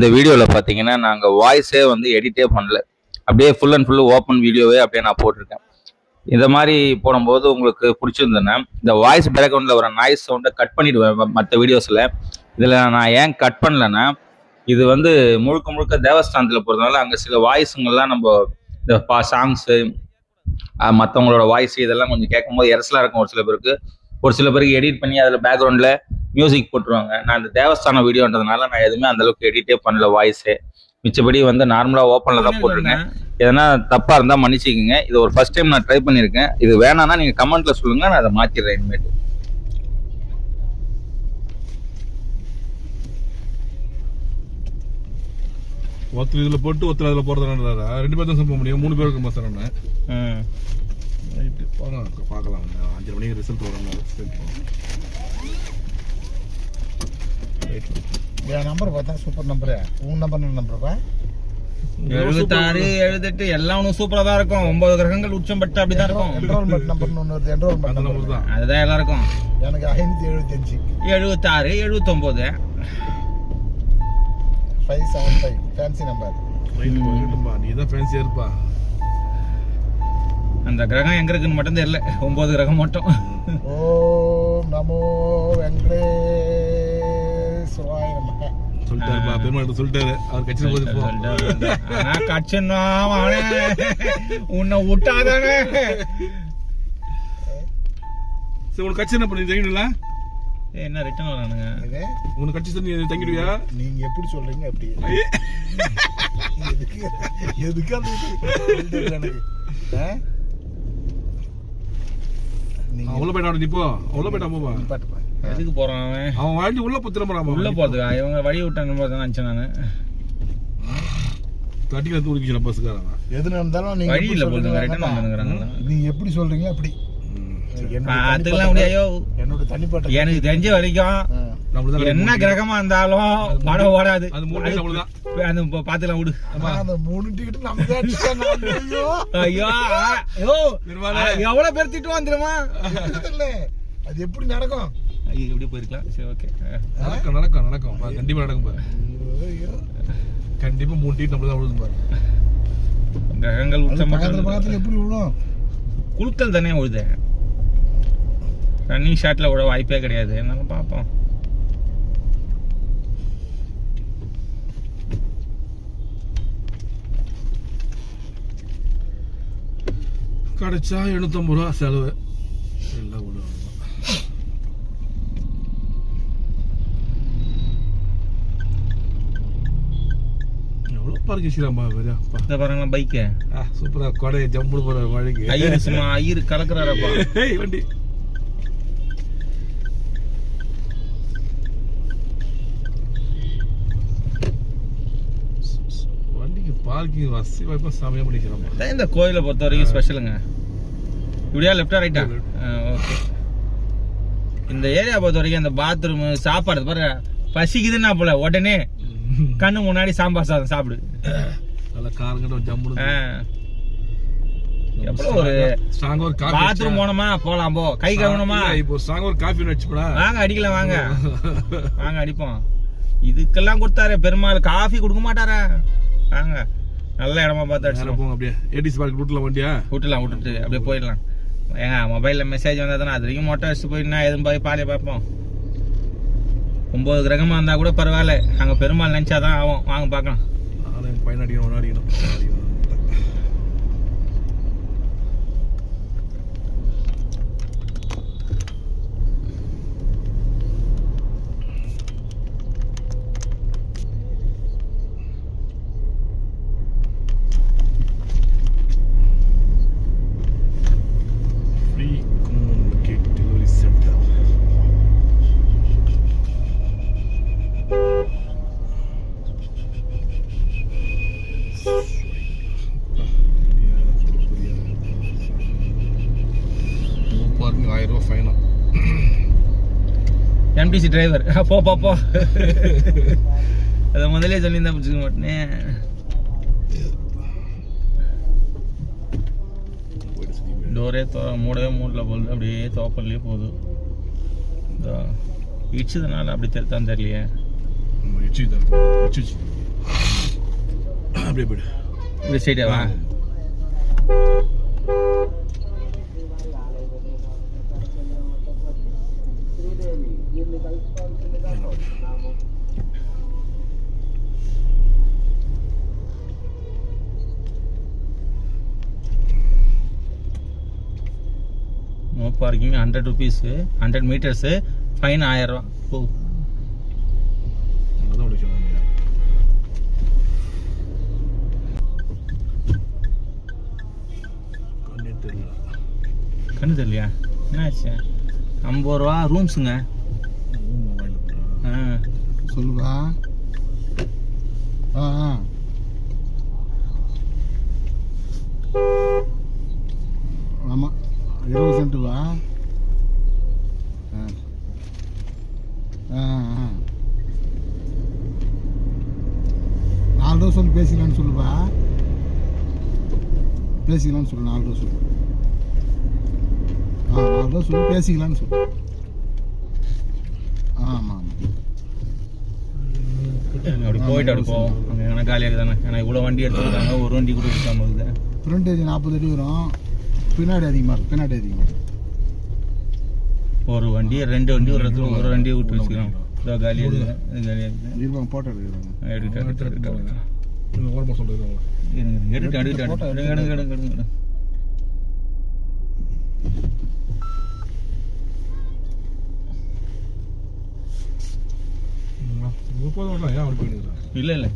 இந்த வீடியோவில் பார்த்தீங்கன்னா நாங்கள் வாய்ஸே வந்து எடிட்டே பண்ணல. அப்படியே ஃபுல் அண்ட் ஃபுல்லு ஓப்பன் வீடியோவே அப்படியே நான் போட்டிருக்கேன். இந்த மாதிரி போடும்போது உங்களுக்கு பிடிச்சிருந்தேன்னா இந்த வாய்ஸ் பேக்ரவுண்டில் வர நாய்ஸ் சவுண்டை கட் பண்ணிவிடுவேன் மற்ற வீடியோஸில் இதில் நான் ஏன் கட் பண்ணலன்னா இது வந்து முழுக்க முழுக்க தேவஸ்தானத்தில் போகிறதுனால அங்கே சில வாய்ஸுங்கள்லாம் நம்ம இந்த பா சாங்ஸு மற்றவங்களோட வாய்ஸ் இதெல்லாம் கொஞ்சம் கேட்கும்போது இரசலாக இருக்கும் ஒரு சில பேருக்கு. ஒரு சில பேருக்கு எடிட் பண்ணி அதில் பேக்ரவுண்டில் மியூசிக் போட்டுருவாங்க. நான் இந்த தேவஸ்தான வீடியோன்றதுனால நான் எதுவுமே அந்த அளவுக்கு எடிட்டே பண்ணல வாய்ஸே மிச்சபடி வந்து நார்மலாக ஓப்பனில் தான் போட்டிருக்கேன் எதனா தப்பாக இருந்தால் மன்னிச்சிக்கோங்க. இது ஒரு ஃபர்ஸ்ட் டைம் நான் ட்ரை பண்ணியிருக்கேன் இது வேணாம்னா நீங்கள் கமெண்ட்டில் சொல்லுங்கள் நான் அதை மாற்றிடுறேன் இனிமேட்டு ஒருத்தர் இதுல போட்டு ஒருத்தர் அதுல போறதுனால ரெண்டு பேர் தான் போக முடியும். மூணு பேருக்கு மாசம் நான் ரைட்டு போங்க பார்க்கலாம். அஞ்சரை மணிக்கு ரிசல்ட் போங்க. என் நம்பர் பார்த்தா சூப்பர் நம்பரு உன் நம்பர் என்ன நம்பருப்பா எழுபத்தாறு எழுபத்தெட்டு எல்லாம் ஒன்றும் சூப்பரா தான் இருக்கும். ஒன்பது கிரகங்கள் உச்சம் பட்டு அப்படிதான் இருக்கும். என்ரோல்மெண்ட் நம்பர்னு ஒன்று வருது. என்ரோல்மெண்ட் நம்பர் நம்பர் தான். அதுதான் எல்லாம் இருக்கும் எனக்கு ஐநூற்றி எழுபத்தஞ்சு. எழுபத்தாறு எழுபத்தொம்போது. Five seven five fancy number நீ தான் ஃபேன்சியா இருப்பா அந்த கிரகம் எங்க இருக்குன்னு மட்டும் தெரியல. ஒன்பது கிரகம் மட்டும். ஓம் நமோ வெங்கடேஸ்வராய நமக சொல்லிட்டாருப்பா பெருமாள் சொல்லிட்டாரு. அவர் கட்சியில் போது போ. ஆனா கட்சன்னா உன்னை விட்டாதானே. சரி உனக்கு கட்சி என்ன பண்ணி தங்கிடுல ஏய், என்ன ரிட்டர்ன் வரானுங்க. இது? உனக்கு கட்சி சொல்லி நீ தங்கிடுவியா? நீங்க எப்படி சொல்றீங்க அப்படி. எதுக்கு எதுக்கு அந்த இது? புரியுது எனக்கு. ஆ? நீங்க அவன் எதுக்கு போறான் அவன்? அவன் வாழ்ந்து உள்ள போ திரும்புறான் உள்ள போறதுக்கா? இவங்க வழி விட்டாங்க போது நினைச்சேன் நானு. தட்டிக்கல தூக்கிச்சு பஸ்ஸுக்காரன் எது நடந்தாலும் நீங்க வழி இல்ல போதுங்க ரிட்டர்ன் வந்துங்கிறாங்களா நீங்க எப்படி சொல்றீங்க? அப்படி. தனிப்பட்ட- முடியாயோ என்னோட தனிப்பட்ட எனக்கு தெரிஞ்ச வரைக்கும் என்ன கிரகமா இருந்தாலும் படம் ஓடாது. அது பாத்துக்கலாம் விடு. மூணு டிக்கெட் நம்ம. ஐயோ. ஐயோ ஐயோ எவ்வளவு பேர் திட்டுவான் தெரியுமா? அது எப்படி நடக்கும்? ஐயோ இப்படி போயிருக்கலாம்? சரி ஓகே நடக்கும் நடக்கும் நடக்கும். பா, கண்டிப்பா நடக்கும் பாரு. ஐயோ. கண்டிப்பா மூணு டீட் நம்மளுதான் விழுது பாரு. கிரகங்கள் பக்கத்துல பக்கத்துல எப்படி விழும் குழுக்கள் தானே உழுது. ரன்னிங் ஷாட்ல விட வாய்ப்பே கிடையாது. என்னன்னு பார்ப்போம். கிடைச்சா எழுநூத்தம்பது ரூபா செலவு. எல்லாம் விடு பார்க்க ஸ்ரீராம்பா வேறு இந்த பாருங்களா பைக்கு சூப்பரா கொடை ஜம்புடு போற மழைக்கு ஐயர் சும்மா ஐயர் கலக்குறாரப்பா. ஏய் வண்டி. வண்டிக்கு பார்க்கிங் வசதி வாய்ப்பா செமையா பண்ணிக்கிறாங்க அதான் இந்த கோயிலை பொறுத்த வரைக்கும் ஸ்பெஷலுங்க இப்படியா லெஃப்டா ரைட்டா ஓகே இந்த ஏரியா பொறுத்த வரைக்கும் அந்த பாத்ரூம் சாப்பாடு பாரு பசிக்குதுன்னா போல உடனே. கண்ணு முன்னாடி சாம்பார் சாதம் சாப்பிடு. நல்லா காரங்கட்ட ஜம்முடு ஆ. எவ்வளவு ஒரு ஸ்ட்ராங்கா ஒரு காஃபி பாத்ரூம் போனோமா? போலாம் போ. கை கழுவணுமா? இப்போ ஸ்ட்ராங்கா ஒரு காஃபி வச்சுப்படா. வாங்க அடிக்கலாம் வாங்க. வாங்க அடிப்போம். இதுக்கெல்லாம் கொடுத்தாரு பெருமாள். காஃபி கொடுக்க மாட்டாரா. வாங்க. நல்ல இடமா பார்த்து போங்க அப்படியே. ஏடிசி பார்க் ரூட்ல வண்டியா? விட்டுலாம் விட்டுட்டு அப்படியே போயிடலாம். ஏங்க மொபைல்ல மெசேஜ் வந்தா தானே அது வரைக்கும் மொட்டை அடிச்சுட்டு போயிட்டுனா எதுவும் போய் பாலியை பார்ப்போம். ஒம்பது கிரகமாக இருந்தால் கூட பரவாயில்ல. நாங்கள் பெருமாள் நினைச்சாதான் ஆகும் வாங்க பார்க்கலாம். பயனடிக்கணும் என் அடிக்கணும். பார்க்கிங் ஆயிரம் ரூபாய் ஃபைனா எம்டிசி டிரைவர் போ போ போ அதை முதலே சொல்லியிருந்தா பிடிச்சிக்க மாட்டேனே டோரே தோ மூடவே மூடல போகுது அப்படியே தோப்பல்லையே போகுது இதோ இடிச்சதுனால அப்படி தெரித்தான் தெரியலையே நம்ம எச்சி தான் எச்சி எச்சி. அப்படியே போயிடு இப்படி ஸ்ட்ரைட்டாவா no parking hundred rupees hundred metres fine ஆயிரம் ரூபா ஓ கண்ணு தெரியலையா என்னாச்சு? ஐம்பது ரூபா ரூம்ஸுங்க. ஆ. சொல்லுவா ஆ ஆ. ஆமாம் இருபது சென்ட்டுவா? ஆ. ஆ ஆ. நாலு ரூபா சொல்லி பேசிக்கலாம்னு சொல்லுப்பா. பேசிக்கலாம்னு சொல்லு நாலு ரூபா சொல்லு. ஆ ரூபா சொல்லி பேசிக்கலாம்னு சொல்லு. ஆமாம் ஆமாம் அப்படி போயிட்டு அப்படி போவோம். அங்கே எங்கன்னா காலியாக தானே. ஏன்னா இவ்வளோ வண்டி எடுத்துருக்காங்க ஒரு வண்டி கூட இருக்காம இருக்குது ஃப்ரண்ட் நாற்பது அடி வரும். பின்னாடி அதிகமாக இருக்கும் பின்னாடி அதிகமாக இருக்கும் ஒரு வண்டி ரெண்டு வண்டி ஒரு இடத்துல ஒரு வண்டியை விட்டு வச்சுக்கிறோம் இதோ இருக்குது இருப்பாங்க போட்டோ எடுக்கிறாங்க. எடுத்து எடுத்து. கொஞ்சம் ஓரமாக சொல்றது இருங்க இருங்க. எடுத்து எடுத்து எடுத்து முப்பது வரலாம் ஏன் அப்படி இல்லை.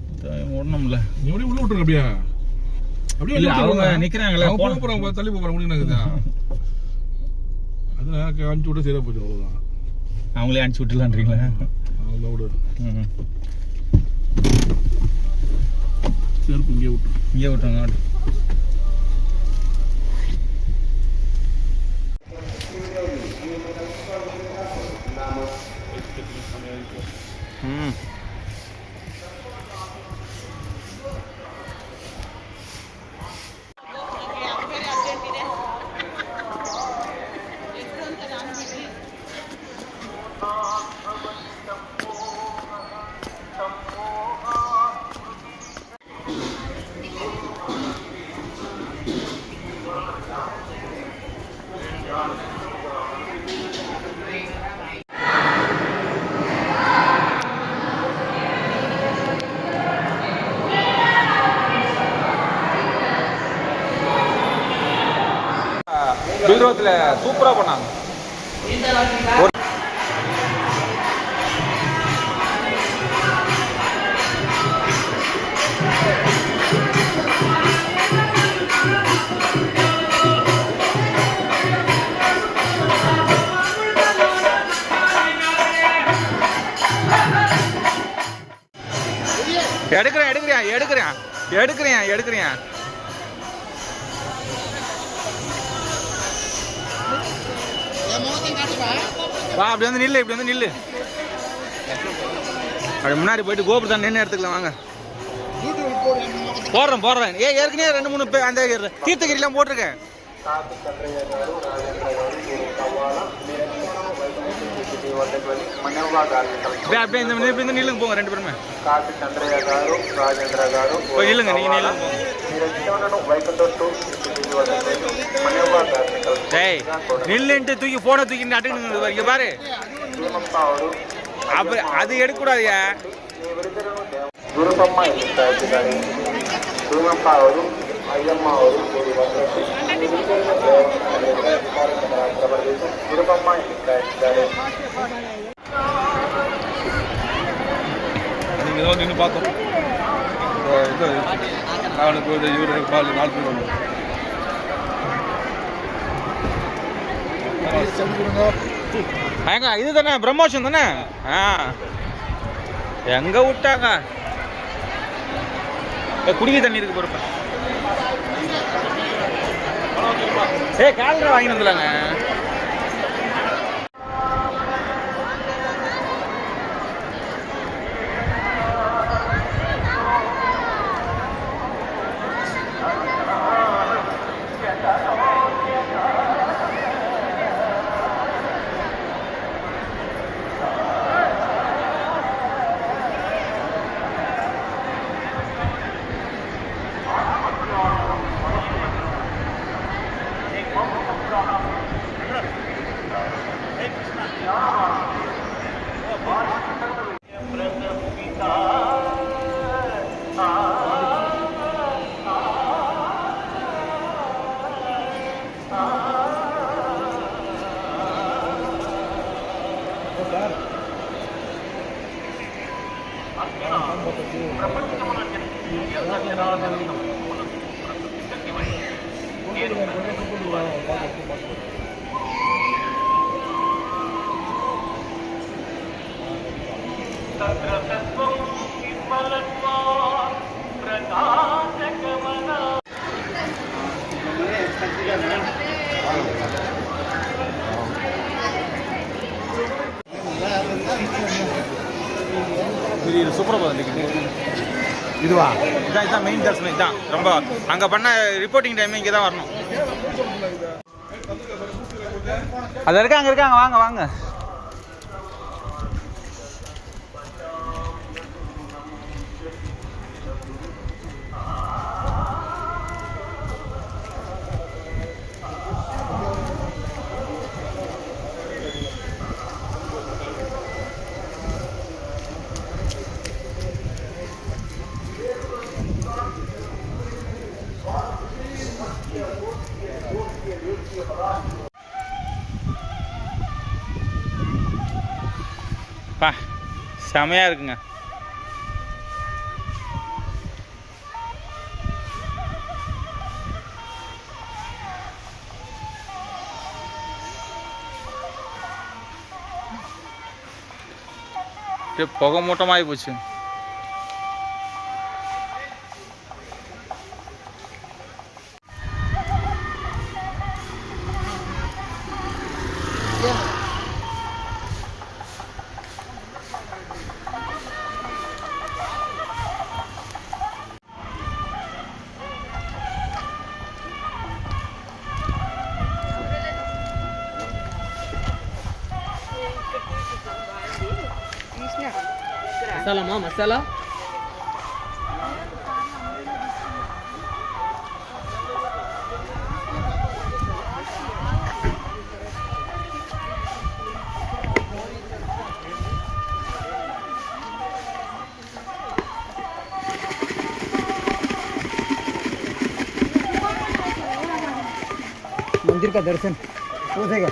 இல்லை நீ அப்படியே உள்ள விட்டுருங்க அப்படியே? அப்படியே இல்ல, அவங்க அவங்க போன- போக போறாங்க தள்ளி போக போறாங்க முடியுது அது அனுப்பிச்சு விட்டு சரியா போச்சு அவ்வளவுதான். அவங்களே அனுப்பிச்சி விட்டுலான்றீங்களா அவ்வளோ விடு. செருப்பு இங்கே விட்டு இங்கே விட்டுருங்க விட்டு. ம் வில்ரோத்தில் சூப்பராக பண்ணாங்க. எடுக்கிறேன் எடுக்கிறேன் எடுக்கிறேன் எடுக்கிறேன் எடுக்கிறேன். வா அப்படி வந்து நில்லு இப்படி வந்து நில்லு. அப்படி முன்னாடி போயிட்டு கோபுரத்தான் நின்று எடுத்துக்கலாம் வாங்க. போடுறேன் போடுறேன். ஏ ஏற்கனவே ரெண்டு மூணு பேர் அந்த தீர்த்தகிரிலாம் போட்டிருக்கேன். அப்படியே இந்த இப்படி நில்லுங்க போங்க ரெண்டு பேருமே. కాటి చంద్రయ్య ಎನ್ನುತ್ತಾ ಇದ್ದಾರೆ ಭೀಮಪ್ಪ ಅವರು ಅಯ್ಯಮ್ಮ ಅವರು ಸೇರಿ ಬಂದದ್ದು ಪ್ರಬಂಧಿಸಿ ಗುರುಪಮ್ಮ ಎನ್ನುತ್ತಾ ಇದ್ದಾರೆ நீங்க ஏதோ நின்று பார்த்தோம் இந்த இது நாலு பேர் இவரு பால் நாலு பேர் வந்தோம் ஏங்க இது தானே பிரம்மோஷன் தானே ஆ எங்க விட்டாங்க ஏ, குடிக்க தண்ணி இருக்கு பொறுப்ப ஏ கேலண்டர் வாங்கிட்டு வந்துலாங்க What? இது இதுவா? இதான் இதான் மெயின் தர்சனம் இதான் ரொம்ப அங்கே பண்ண ரிப்போர்ட்டிங் டைம் இங்கே தான் வரணும். அது இருக்காங்க இருக்காங்க வாங்க வாங்க. செமையாக இருக்குங்க. அப்படியே புகை மூட்டமாகி போச்சு. मसाला मसाला? मंदिर का दर्शन हो जाएगा।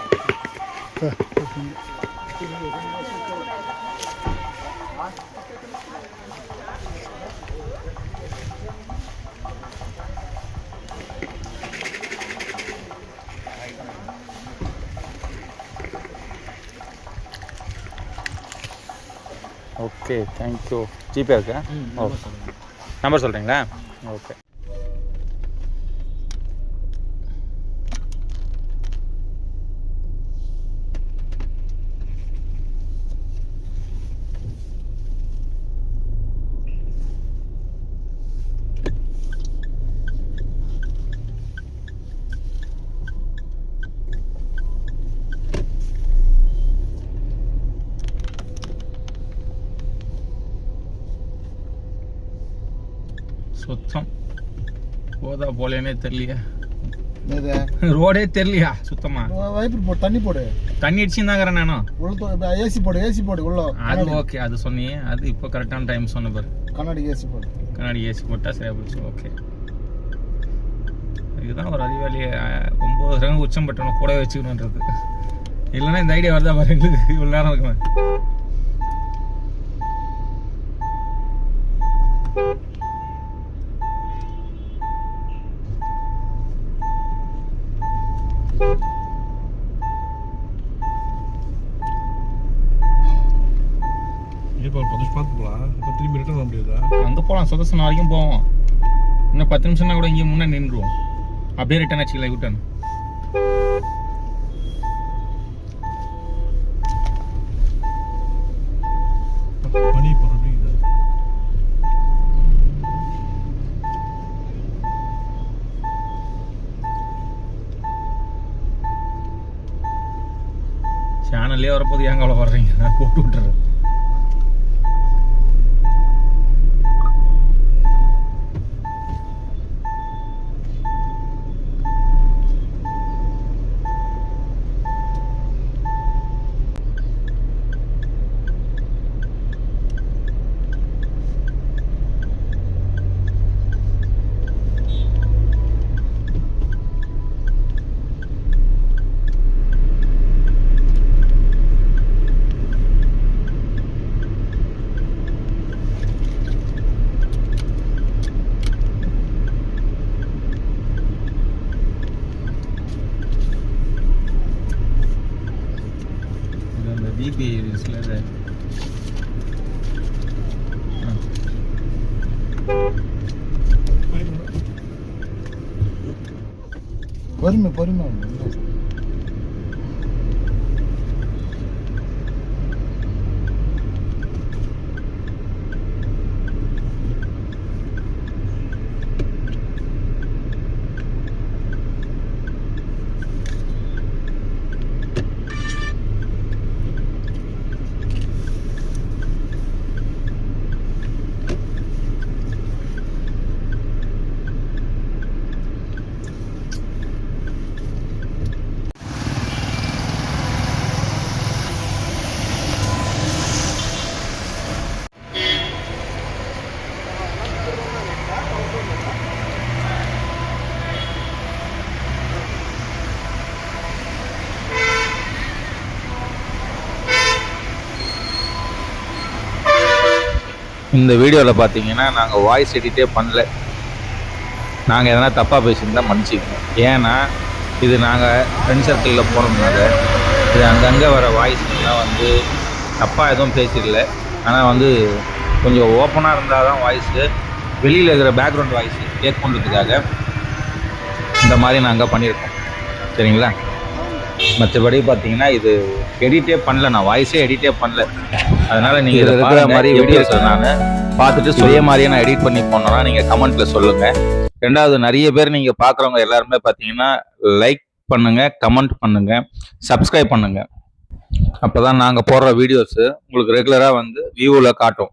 ஓகே தேங்க்யூ ஜிபே இருக்கா? ஓ நம்பர் சொல்கிறீங்களா ஓகே சுத்தம் போதா போலேனே தெரியலையா. ரோடே தெரியலையா சுத்தமா? வைப்பு போடு தண்ணி போடு. தண்ணி அடிச்சுதாங்கிறேன் நானும் உள்ள ஏசி போடு ஏசி போடு உள்ள அது ஓகே அது சொன்னியே அது இப்போ கரெக்டான டைம் சொன்ன பாரு. கண்ணாடி ஏசி போடு. கண்ணாடி ஏசி போட்டால் சரியா போச்சு ஓகே இதுதான் ஒரு அறிவாளியை ரகம் உச்சம் பட்டணும் கூட வச்சுக்கணுன்றது. இல்லைன்னா இந்த ஐடியா வருதா பாரு எங்களுக்கு? இவ்வளோ நேரம் இருக்குமே சதசனம் வரைக்கும் போவோம். இன்னும் பத்து நிமிஷம்னா கூட இங்கே முன்னே நின்றுவோம். அப்படியே ரிட்டர்ன் ஆச்சுக்கலாம் யூட்டன் மணி இப்போ ஏங்க சேனல்லே வர்றீங்க? ஏன் போட்டு விட்டுறேன். Var mı? Var mı? இந்த வீடியோவில் பார்த்தீங்கன்னா நாங்கள் வாய்ஸ் எடிட்டே பண்ணல. நாங்கள் எதனா தப்பாக பேசியிருந்தால் மன்னிச்சிக்கணும் ஏன்னா இது நாங்கள் ஃப்ரெண்ட் சர்க்கிளில் போனோம்னால இது அங்கங்கே வர வாய்ஸ்லாம் வந்து தப்பாக எதுவும் பேசிடல. ஆனால் வந்து கொஞ்சம் ஓப்பனாக இருந்தால் தான் வாய்ஸு வெளியில் இருக்கிற பேக்ரவுண்ட் வாய்ஸ் கேட்கணுன்றதுக்காக இந்த மாதிரி நாங்கள் பண்ணியிருக்கோம். சரிங்களா? மற்றபடி பார்த்தீங்கன்னா இது எடிட்டே பண்ணல. நான் வாய்ஸே எடிட்டே பண்ணல. அதனால நீங்க இருக்கிற மாதிரி வீடியோஸ் நான் பார்த்துட்டு இதே மாதிரியே நான் எடிட் பண்ணி போனோம்னா நீங்க கமெண்ட்ல சொல்லுங்க. ரெண்டாவது நிறைய பேர் நீங்க பார்க்குறவங்க எல்லாருமே பார்த்தீங்கன்னா லைக் பண்ணுங்க கமெண்ட் பண்ணுங்க சப்ஸ்கிரைப் பண்ணுங்க. அப்பதான் நாங்க போடுற வீடியோஸ் உங்களுக்கு ரெகுலரா வந்து வியூவில் காட்டும்.